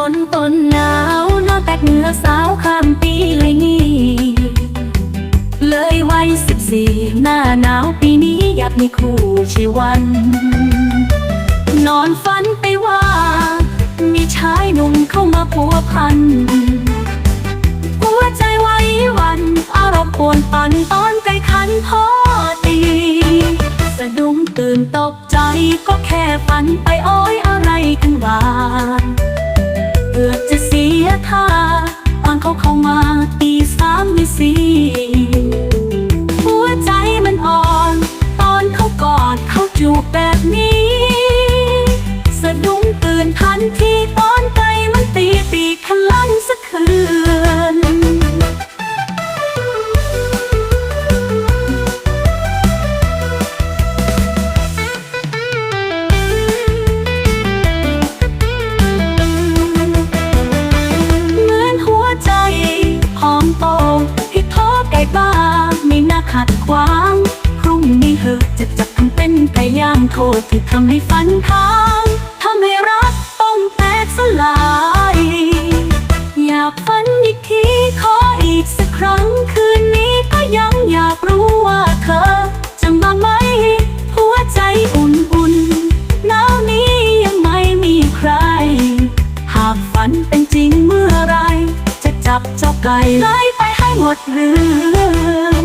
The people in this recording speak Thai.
ฝนต้นหนาวน้าแตกเหนือสาวข้ามปีเลยนี่ เลยวัยสิบสี่หน้าหนาวปีนี้อยากมีคู่ชีวัน นอนฝันไปว่า มีชายหนุ่มเข้ามาผัวพัน หัวใจไว้วันอารมณ์ปวนปันตอนใจคันพอตีสะดุ้งตื่นตกใจก็แค่ฝันไปอ้อยอะไรกันวาน กือบจะเสียท่าตอนเขาเข้ามา เป็นไก่ย่างโทษที่ทำให้ฝันค้างทำให้รักต้องแตกสลาย อยากฝันอีกทีขออีกสักครั้งคืนนี้ก็ยังอยากรู้ว่าเธอ จะมาไหม หัวใจอุ่นๆหนาวนี้ยังไม่มีใคร หากฝันเป็นจริงเมื่อไร จะจับเจ้าไก่ไล่ไปให้หมดเรือ